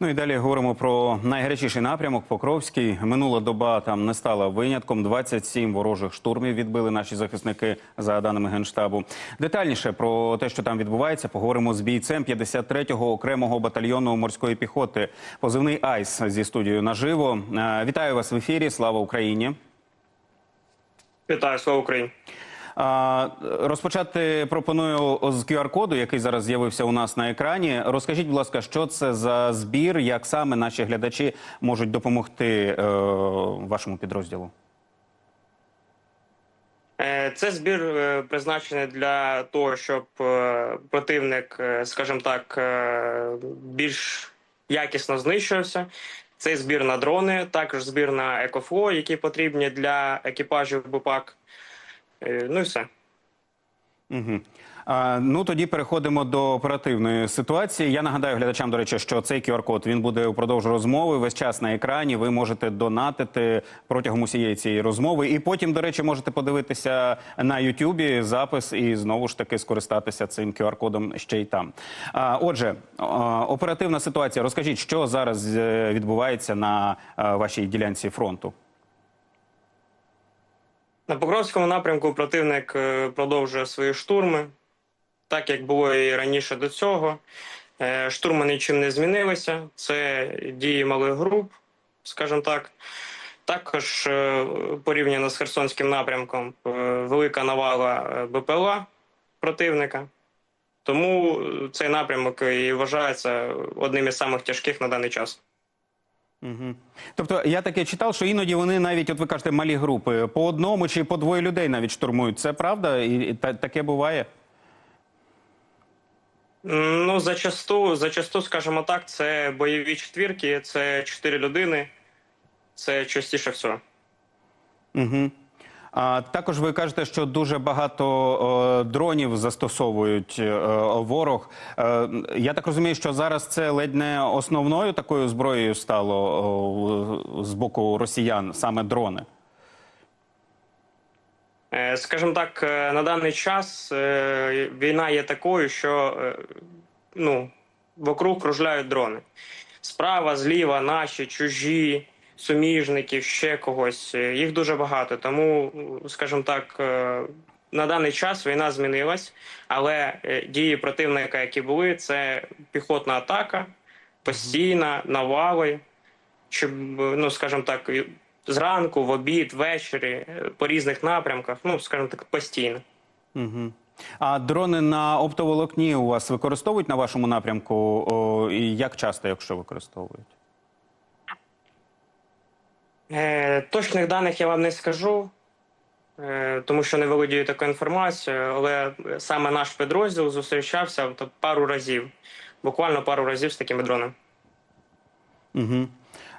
Ну і далі говоримо про найгарячіший напрямок Покровський. Минула доба там не стала винятком. 27 ворожих штурмів відбили наші захисники за даними генштабу. Детальніше про те, що там відбувається, поговоримо з бійцем 53-го окремого батальйону морської піхоти. Позивний Айс зі студією наживо. Е, Вітаю вас в ефірі. Слава Україні. Вітаю, слава Україні. Розпочати пропоную з QR-коду, який зараз з'явився у нас на екрані. Розкажіть, будь ласка, що це за збір, як саме наші глядачі можуть допомогти е, вашому підрозділу? Е, Це збір е, призначений для того, щоб противник, скажімо так, більш якісно знищувався. Цей збір на дрони, також збір на екофло, які потрібні для екіпажів БУПАК. Е, Ну і все. Угу. А, ну тоді переходимо до оперативної ситуації. Я нагадаю глядачам, до речі, що цей QR-код він буде упродовж розмови весь час на екрані. Ви можете донатити протягом усієї цієї розмови, і потім, до речі, можете подивитися на Ютубі запис і знову ж таки скористатися цим QR-кодом ще й там. А, отже, оперативна ситуація. Розкажіть, що зараз е, відбувається на а, вашій ділянці фронту. На Покровському напрямку противник е, продовжує свої штурми, так як було і раніше до цього. Е, Штурми нічим не змінилися. Це дії малих груп, скажімо так. Також е, порівняно з Херсонським напрямком, велика навала БПЛА противника. Тому цей напрямок і вважається одним із самих тяжких на даний час. Угу. Тобто я таке читав, що іноді вони навіть, от ви кажете, малі групи по одному чи по двоє людей навіть штурмують. Це правда? І, і та, таке буває? Ну, зачасту, зачасту, скажімо так, це бойові четвірки, це чотири людини. Це частіше всього. Угу. А також ви кажете, що дуже багато о, дронів застосовують е, ворог. Е, я так розумію, що зараз це ледь не основною такою зброєю стало о, з боку росіян, саме дрони. Е, Скажімо так, е, на даний час е, війна є такою, що е, ну, вокруг кружляють дрони. Справа, зліва, наші, чужі, суміжників, ще когось. Е, Їх дуже багато. Тому, скажімо так, е, на даний час війна змінилась, але е, дії противника, які були, це піхотна атака, постійна, навали, щоб, ну, скажімо так, зранку, в обід, ввечері, по різних напрямках, ну, скажімо так, постійно. Угу. А дрони на оптоволокні у вас використовують на вашому напрямку? І як часто, якщо використовують? Е, точних даних я вам не скажу, е, тому що не володію такою інформацією, але саме наш підрозділ зустрічався то пару разів, буквально пару разів з такими дронами. Угу.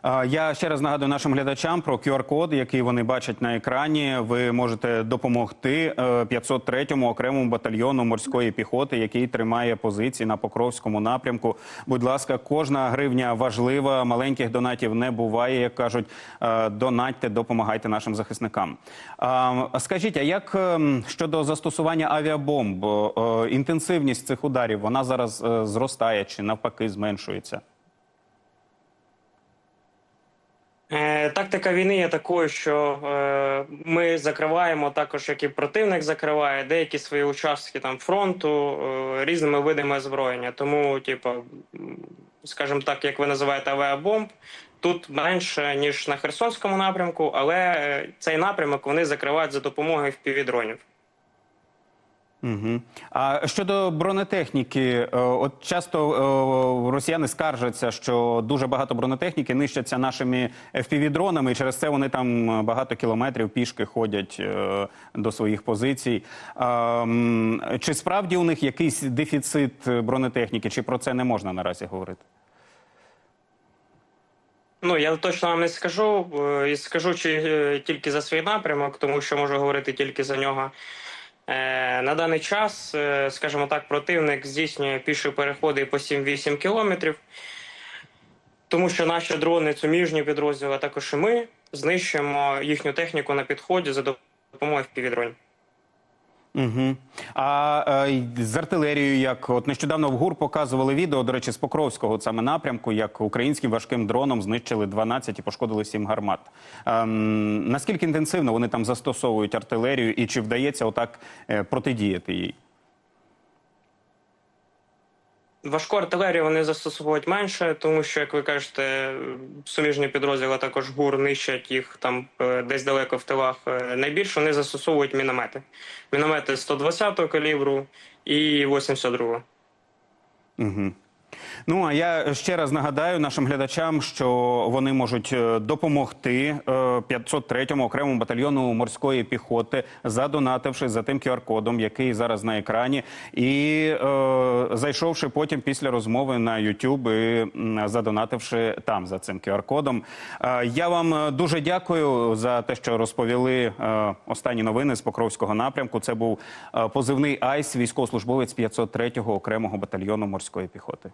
Я ще раз нагадую нашим глядачам про QR-код, який вони бачать на екрані. Ви можете допомогти е, 503-му окремому батальйону морської піхоти, який тримає позиції на Покровському напрямку. Будь ласка, кожна гривня важлива. Маленьких донатів не буває. Як кажуть, Е, донатьте, допомагайте нашим захисникам. Скажіть, а як ем, щодо застосування авіабомб, Е, інтенсивність цих ударів вона зараз е, зростає чи навпаки зменшується? Е, Тактика війни є такою, що е, ми закриваємо також, як і противник закриває деякі свої участки там фронту е, різними видами озброєння. Тому, типу, скажімо так, як ви називаєте авіабомб, тут менше ніж на Херсонському напрямку, але е, цей напрямок вони закривають за допомогою впівдронів. Угу. А щодо бронетехніки, е, от часто е, росіяни скаржаться, що дуже багато бронетехніки нищаться нашими FPV-дронами, і через це вони там багато кілометрів пішки ходять е, до своїх позицій. Чи справді у них якийсь дефіцит бронетехніки, чи про це не можна наразі говорити? Ну я точно вам не скажу, е, і скажу чи е, тільки за свій напрямок, тому що можу говорити тільки за нього. Е, На даний час, е, скажімо так, противник здійснює піші переходи по 7-8 кілометрів, тому що наші дрони, суміжні підрозділи, а також і ми знищуємо їхню техніку на підході за допомогою впівдронів. Угу. А е, з артилерією, як от нещодавно в ГУР показували відео, до речі, з Покровського саме напрямку, як українським важким дроном знищили 12 і пошкодили 7 гармат. Е, наскільки інтенсивно вони там застосовують артилерію і чи вдається отак е, протидіяти їй? Важку артилерію вони застосовують менше, тому що, як ви кажете, суміжні підрозділи також ГУР нищать їх там е, десь далеко в тилах. Е, Найбільше вони застосовують міномети. Міномети 120-го калібру і 82-го. Угу. Ну а я ще раз нагадаю нашим глядачам, що вони можуть е, допомогти е, 503-му окремому батальйону морської піхоти, задонативши за тим QR-кодом, який зараз на екрані, і е, зайшовши потім після розмови на YouTube і задонативши там за цим QR-кодом. Е, Я вам е, дуже дякую за те, що розповіли е, останні новини з Покровського напрямку. Це був е, позивний Айс, військовослужбовець 503-го окремого батальйону морської піхоти.